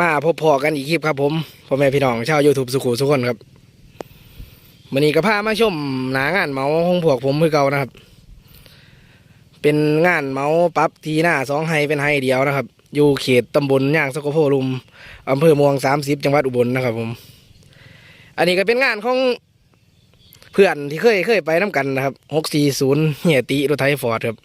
มาพบพอกันอีกคลิปครับผมพ่อแม่พี่น้องชาวยูทูบสุขุทุกคนครับวันนี้ก็พามาชมหนางานเมาของพวกผมคือเก่านะครับ เป็นงานเมาปั๊บทีหน้าสองไฮเป็นไฮเดียวนะครับ อยู่เขตตำบลย่างสกโพลุมอำเภอเมืองสามสิบจังหวัดอุบลนะครับผม อันนี้ก็เป็นงานของเพื่อนที่เคยเคยไปน้ำกันนะครับหกสี่ศูนย์เฮียติรถไทยฟอร์ดครับ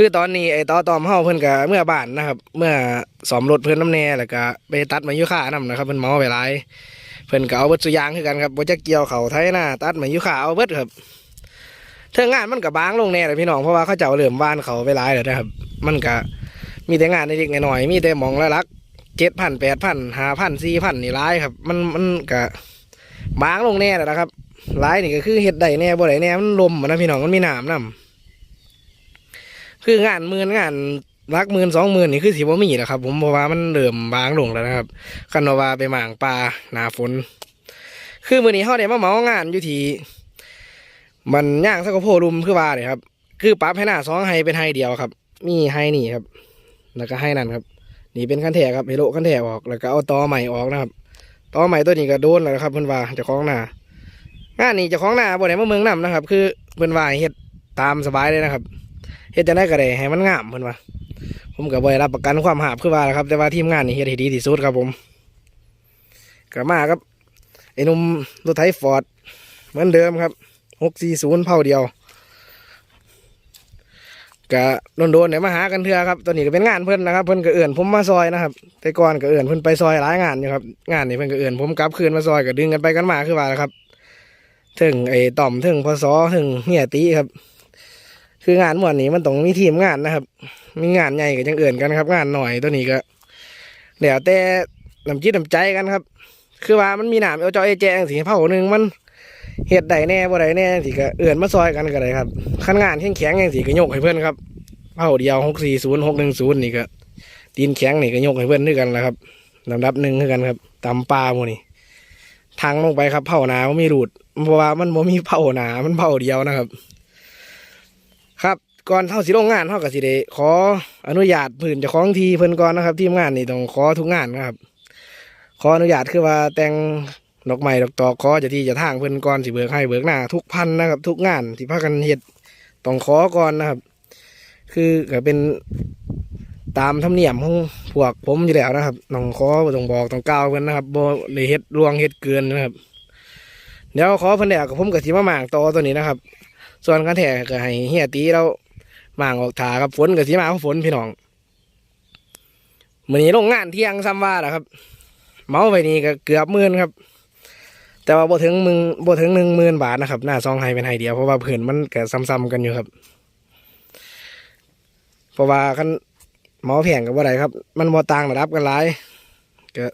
คือตอนนี้ไอ้ต่อตอมเฮาเพิ่นก็เมื่อบ้านนะครับ เมื่อสอมรถเพิ่นน้ำแน่แล้วก็ไปตัดมายุค่านํนะครับเพิ่นเมาไปหลายเพิ่นก็เอาเบิดสุยางคือกันครับบ่จะเกี่ยวเขาไทยหน้าตัดมายุค่าเอาเบิดครับเทิงงานมันก็บางลงแน่เลยพี่น้องเพราะว่าเขาเจ้าเริ่มบ้านเขาไปหลายแล้วนะครับ มันก็มีแต่งานเล็กๆน้อยๆมีแต่หมองละลักเจ็ดพันแปดพันห้าพันสี่พันนี่หลายครับ มันมันก็บางลงแน่แล้วนะครับหลายนี่ก็คือเฮ็ดได้แน่บ่ได้แน่มันลมอะนะพี่น้องมันมีหน้ำนํ คืองานหมื่นงานรักหมื่นสองหมื่นนี่คือสิบ่มีนะครับ ผมเพราะว่ามันเริ่มบางลงแล้วนะครับคันว่าไปหมางปลาหนาฝน คือมื้อนี้เฮาได้มาเหมางานอยู่ที่มันย่างสักกะโพลุมคือว่าเนี่ยครับ คือปั๊บให้หน้าสองไฮเป็นไฮเดียวครับ มีไฮนี่ครับ แล้วก็ไฮนั่นครับ นี่เป็นคันแถครับเฮโลคันแถออกแล้วก็เอาตอใหม่ออกนะครับตอใหม่ตัวนี้ก็โดนแล้วครับเพิ่อนว่าจะคล้องหน้างานนี้จะคล้องหน้าบ่ได้มาเมืองนํนะครับ คือเพิ่อนว่าให้เฮ็ดตามสบายเลยนะครับ ฮ็ดจะได้ก็ได้ให้มันงามเพิ่นว่าผมก็บ่ได้รับประกันความหาบคือว่าละครับ แต่ว่าทีมงานนี่เฮ็ดให้ดีที่สุดครับผมก็มาครับไอ้นุ่มรถไถฟอร์ดเหมือนเดิมครับ640เผาเดียวก็โดนๆเนี่ยมาหากันเถื่อครับตอนนี้ก็เป็นงานเพิ่อนนะครับ เพิ่อนก็เอื่นผมมาซอยนะครับแต่ก่อนก็เอื่นเพิ่อนไปซอยหลายงานอยู่ครับงานนี่เพิ่อนก็เอื่นผมกลับคืนมาซอยก็ดึงกันไปกันมาคือว่าละครับ ถึงไอ้ต่อมถึงพศถึงเฮียตีครับ คืองานหมวดนี้มันต้องมีทีมงานนะครับ มีงานใหญ่กับจังเอื่นกันครับ งานหน่อยตัวนี้ก็เดี๋ยวแต่น้ำจิตน้ำใจกันครับ คือว่ามันมีหนามเอาจอเอแจงสีเผาหนึ่งมันเห็ดใดแน่บ่ใดแน่สิก็เอื่นมาซอยกันก็ได้ครับขั้นงานแข็งแข็งอย่างสิก็ยกให้เพื่อนครับเผาเดียวหกสี่ศูนย์หกหนึ่งศูนย์นี่ก็ตีนแข็งนี่ก็ยกให้เพื่อนด้วยกันแหละครับลำดับหนึ่งด้วยกันครับตำปลาหมูนี่ทางลงไปครับเผาหนาไม่มีรูดเพราะว่ามันบ่มีเผาหนามันเผาเดียวนะครับ ก่อนเท่าสิลงงานเท่ากับสิได้ขออนุญาตพื้นเจ้าของทีเพิ่นก่อนนะครับ ทีมงานนี่ต้องขอทุกงานนะครับ ขออนุญาตคือว่าแต่งดอกไม้ดอกตอกขอจะที่จะทางเพิ่นก่อนสิเบิกให้เบิกหน้า ทุกพันนะครับ ทุกงานที่พากันเฮ็ดต้องขอก่อนนะครับ คือก็เป็นตามธรรมเนียมของพวกผมอยู่แล้วนะครับต้องขอต้องบอกต้องกล่าวเพิ่นนะครับบ่เลยเฮ็ดลวงเฮ็ดเกินนะครับ เดี๋ยวขอเพิ่นแล้วกับผมกับสิมาหมางต่อตัวนี้นะครับ ส่วนการแถก็ให้เฮียตีเรา มางออกถาครับฝนกับสีมาของฝนพี่น้องมือนี้ลงงานเที่ยงซ้ำว่าแหละครับ เมาไปนี่ก็เกือบหมื่นครับ แต่ว่าบ่ถึงมึงบ่ถึงหนึ่งหมื่นบาทนะครับหน้าซองไฮเป็นไฮเดียวเพราะว่าเพื่อนมันก็ซ้ำๆกันอยู่ครับ เพราะว่าคันเมาแพงกับบ่ได้ครับ มันบ่ต่างระดับกันหลายก็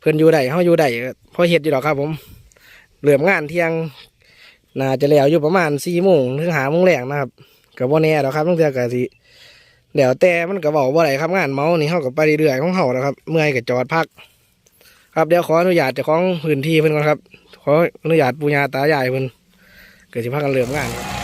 เพื่อนอยู่ได้เฮาอยู่ได้พอเฮ็ดอยู่ดอกครับ ผมเริ่มงานเที่ยงน่าจะแล้วอยู่ประมาณสี่โมงถึงหาโมงแรงนะครับ กับว่าแน่แล้วครับต้องเจอกันสิเดี๋ยวแต่มันก็บอกว่าอะไรครับงานเมาส์นี่เขากับไปเรื่อยๆของเขานะครับ เมื่อยกับจอดพัก ครับเดี๋ยวขออนุญาตเจ้าของพื้นที่เพื่อนก่อนครับ ขออนุญาตปูญาตายายเพื่อนเกิดสิพักกันเริ่มงานครับ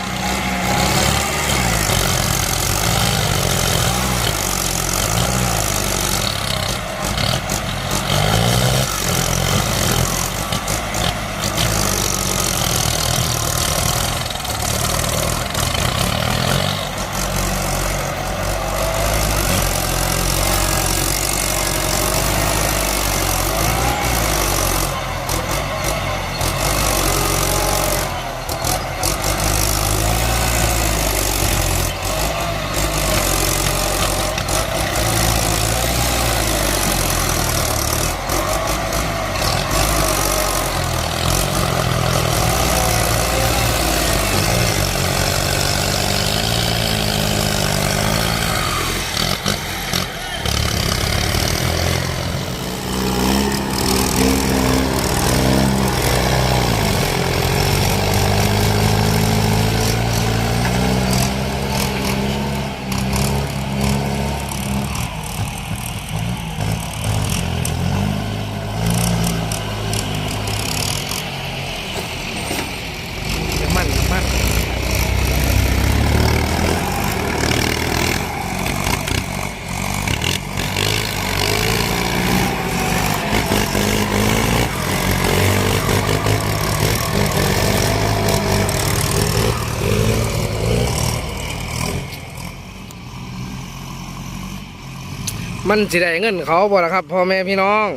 ค มันสิได้เงินเขาบ่ล่ะครับพ่อแม่พี่น้อง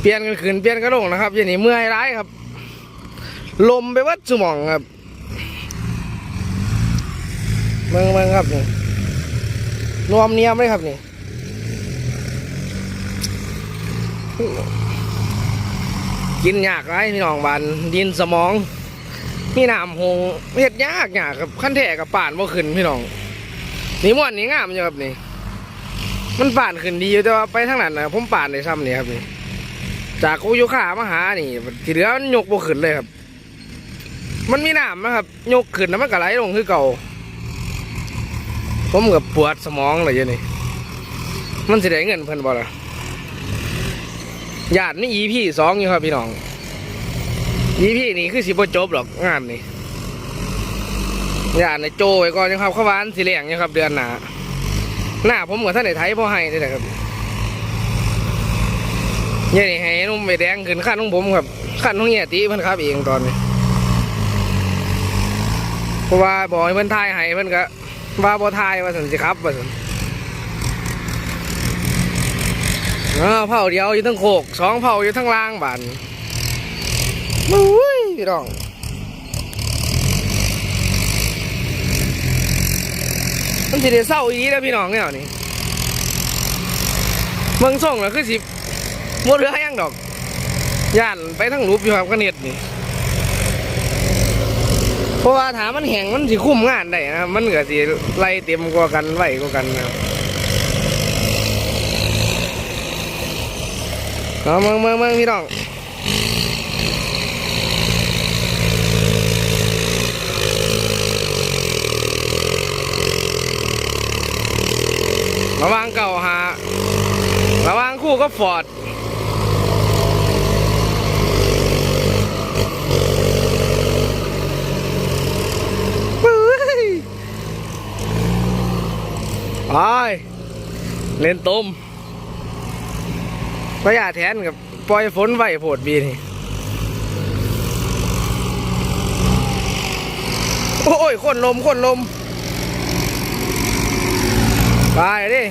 เปลี่ยนกันขึ้นเปลี่ยนกันลงนะครับอย่างนี้เมื่อยร้ายครับ ลมไปวัดสมองครับเมืองเมืองครับนี่รวมเนียมเลยครับนี่กินยากไรพี่น้องบานดินสมองมีน้ำหงเฮ็ดยากยากครับขั้นแท้กับป่านบ่ขึ้นพี่น้องนี่ม่วนนี่งามอยู่ครับนี่ มันป่านขึ้นดีอยู่แต่ว่าไปทางนั้นนะผมป่านได้ซ้ำนี่ครับนี่จากกูยุขามาหานี่ที่เหลือมันยกบ่ขึ้นเลยครับ มันมีน้ำนะครับยกขึ้นแล้วมันก็ไหลลงคือเก่า ผมกับปวดสมองเลยเดี๋ยนี่มันสิได้เงินเพิ่นบ่ล่ะญาตินี่ EP สองอยู่ครับพี่น้อง EP นี่คือสิบ่จบหรอกงานนี่ญาติในโจไว้ก่อนนะครับเขาวาอันสิแหลงอยู่ครับเดือนหน้า หน้าผมกับท่านในไทยพ่อให้ได้แหละครับเนี่ยนี่ให้นุ่มไปแดงขึ้นขั้นของผมครับขั้นของเฮียตีเพิ่นครับเองตอนนี้เพราะว่าบอกให้เพิ่นทายให้เพิ่นก็ว่าบ่ทายว่าสันสิครับว่าสันเออเผาเดียวอยู่ทั้งโคกสองเผาอยู่ทั้งล่างบานมุ้ยพี่น้อง มันสิได้เศร้าอีนี้แล้วพี่น้องเนี่ยนี่เมืองส่งแล้วคือสิมดเรือยังดอกย่านไปทั้งรูปอยู่ครับก็เน็ดนี่เพราะว่าถามมันแห้งมันสิคุ้มงานได้นะครับมันก็สิไล่เต็มกว่ากันไหวกว่ากันนะครับเอาเมืองเมืองเมืองพี่น้อง ระวางเก่าหาระวางคู่ก็ฟอร์ดไปเล่นต้มประหยัดแทนกับปล่อยฝนไหวโผดบีนี่โอ้ยคนลมคนลม ไปดิ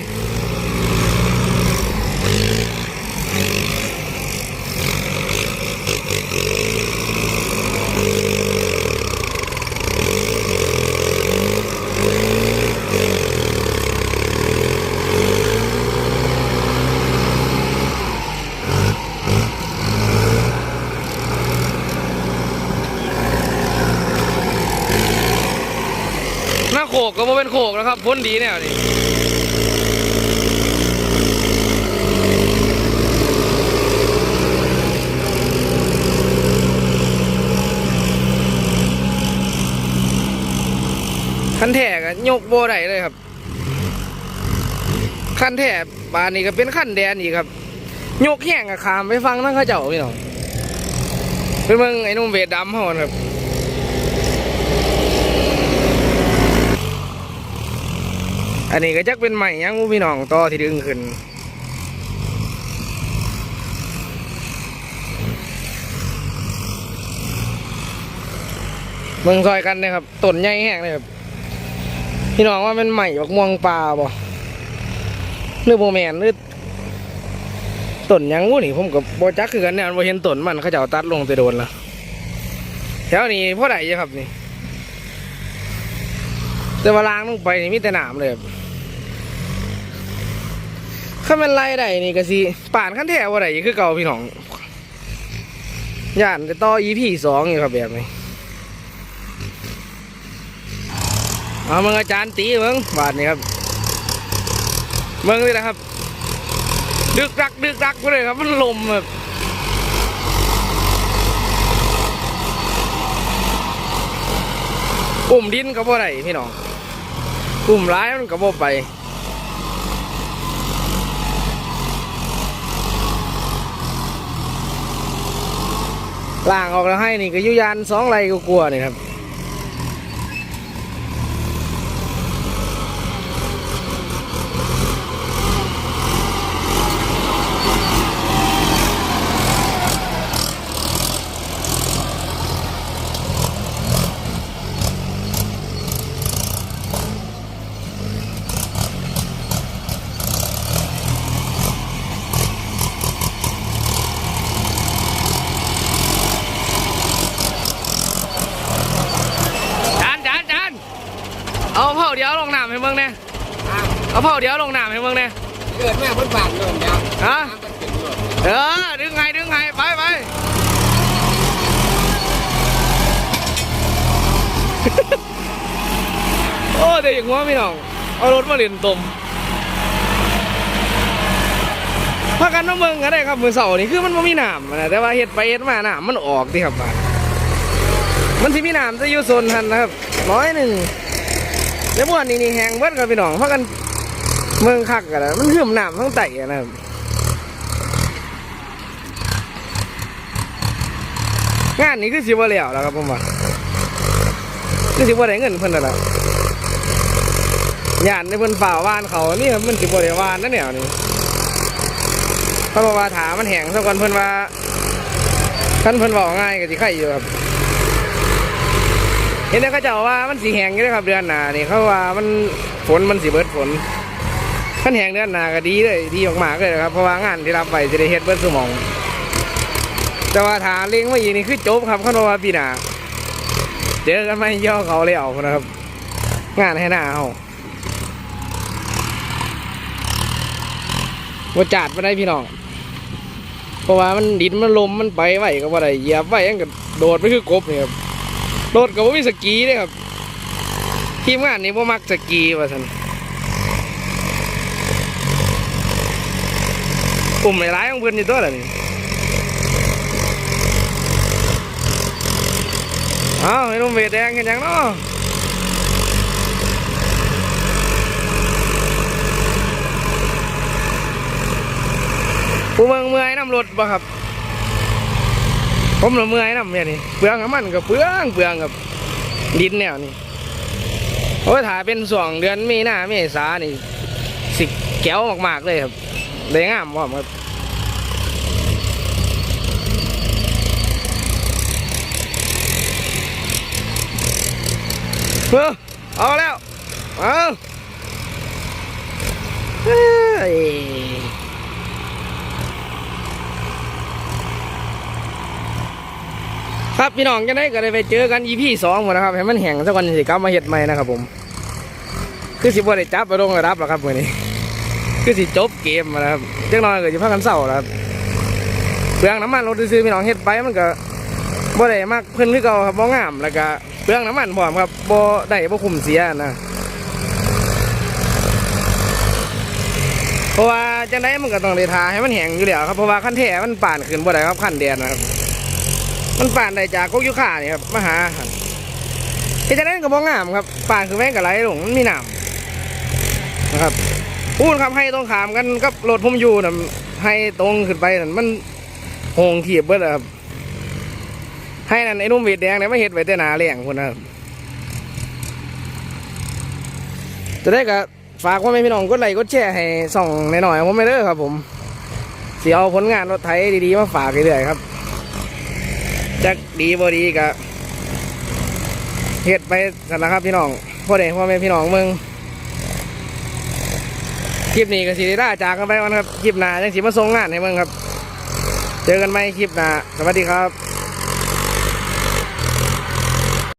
หน้าโขกก็มาเป็นโขกแล้วครับพ้นดีแนวนี่ ขั้นแถกยกโบได้เลยครับขั้นแถบานนี้ก็เป็นขั้นแดนอีกครับยกแห้งกับขามไปฟังนั่งข้าเจ้าพี่น้องเป็นเมืองไอ้นุ่มเวดดำเขาครับอันนี้ก็จักเป็นใหม่ยังพี่น้องต่อที่ดึงขึ้นเมืองซอยกันนะครับต้นใหญ่แห้งเลยครับ พี่น้องว่าเป็นใหม่บักม่วงปลาบ่หรือโบแมนหรือต้นยังวุ้นี่ผมกับโบจักคือกันเนี่ยบ่เห็นต้นมันเขาเจะเอาตัดลงแต่โดนละแถวนี้พ่อใดอยู่ครับนี่ แต่ว่าล้างลงไปนี่มีแต่หนามเลยข้าเป็นไรได้นี่ก็สิป่านขั้นแถวอะไรคือเก่าพี่น้องย่านจะต่อ EP สองอยู่ครับแบบนี้ เอาเมึงอาจารย์ตีเมึงบาทนี้ครับเมึงนี่นะครับ ดึกดักดึกดักไปเลยครับมันลมแบบอุ่มดินก็บ่ได้พี่น้องอุ่มร้ายมันก็บ่ไปล่างออกแล้วให้นี่ก็ยุยานสองไรก็กลัวนี่ครับ เอาเผาเดียวลงน้ำให้เมืองเนี่ยเกิดแม่พ้นบางโดนยาวฮะน้ำมันเป็นหลดเออดึงไงดึงไงไปไปโอ้เด็กหัวพี่น้องเอารถมาเรียนตมพากันมาเมืองกันได้ครับมือเสาร์นี่คือมันไม่มีน้ำนะแต่ว่าเห็ดไปเห็ดมาน้ำมันออกที่ครับบ้านมันที่มีน้ำจะอยู่โซนทันนะครับน้อยหนึ่งแล้วบ้านนี้นี่แห้งเบิดครับพี่น้องพากัน เมืองคักกันนะมันหืมน้ำทั้งไต่อะนะครับงานนี้คือสิบ่แล้วแล้วครับผมว่าคือสิบ่ได้เงินเพิ่นแล้วล่ะย่านในเพิ่นฝ่าว่านเขานี่มันสิบ่ได้ว่านนั่นแนวนี่เพราะว่าถามันแห้งซะก่อนเพิ่นว่าท่านเพิ่นบอกง่ายก็สิไข่อยู่ครับเห็นแต่เขาจ้าว่ามันสิแห้งอยู่เด้อครับเดือนหน้านี่เขาว่ามันฝนมันสิเบิดฝน คันแหงเดือนหนาก็ดีเลยดีมากเลยนะครับเพราะว่างานที่รับไปจะได้เฮ็ดเบิดสมอง แต่ว่าถาเลี้ยงมาอีกนี่คือจบครับขาบอกว่าปีหน้าเจอกันไหมย่อเขาเลยเอานะครับ งานให้หน้าเอาว่าจัดมาได้พี่น้อง เพราะว่ามันดินมันลมมันไปไหวก็ว่าได้เหยียบไหวยังกับโดดไปคือกบนี่ครับโดดกับว่ามีสกีเลยครับ ทีมงานนี้ว่ามักสกีว่าสัน กลุ่มหลายของเพื่อนอยู่ตัวละนี่อ้าวไอ้นุ่มเวทแดงกันยังเนาะผู้เมืองเมื่อยน้ำรถบ่ครับ ผมละเมื่อยน้ำเนี่ยนี่เปลืองน้ำมันกับเปลืองเปลืองกับดินแนวนี่โอ้ยถ่ายเป็นส่วงเดือนมีนาเมษานี่สิแก้วมากๆเลยครับ ได้งามพร้อมครับเออเอาแล้วเอาเฮ้ยครับพี่น้องจะได้ก็ได้ไปเจอกัน EP สองหมดนะครับให้มันแห้งสักวันสิกลับมาเห็ดใหม่นะครับผม คือสิบ่ได้จับไปลงระดับหรอกครับวันนี้ คือสิจบเกมนะครับเจ้าน้อยก็จะพักกันเศร้าแล้วครับเปลืองน้ำมันรถซื้อๆพี่น้องเห็ดไปมันก็บ่ได้มากเพิ่นคือเก่าครับบ่งามแล้วก็เปลืองน้ำมันพร้อมครับบ่ได้บ่คุ้มเสียนะเพราะว่าจังไดมันก็ต้องได้ทาให้มันแห้งอยู่แล้วครับเพราะว่าขั้นแท้มันป่านขึ้นบ่ได้ครับขั้นแดดนะครับมันป่านได้จากกกยุค่านี่ครับมาหาหั่จังไดก็บ่งามครับป่านคือแม่งก็ไหลลงมันมีน้ำนะครับ พูดครับให้ตรงขามกันกับรถผมอยู่น่ะให้ตรงขึ้นไปนั่นมันโหงเทีบเบิดอะครับให้นั่นไอ้นุ่มเวีดแดงเนี่ยไม่เห็ดไว้แต่หนาเลี้ยงคนนะครับจะได้ก็ฝากว่าไม่พี่น้องกดไลค์กดแชร์ให้ส่องหน่อยๆผมไม่เด้อครับ ผมเสีเอาผลงานรถไถดีๆมาฝากเรื่อยๆครับจักดีบ่ดีก็เฮ็ดไปสันนะครับพี่น้องพ่อเด็กพ่อแม่พี่น้องมือง คลิปนี้ก็สิได้ลาจากกันไปวันครับ คลิปหน้าจังสิมาส่งงานให้เมืองครับ เจอกันไหมคลิปหน้า สวัสดีครับ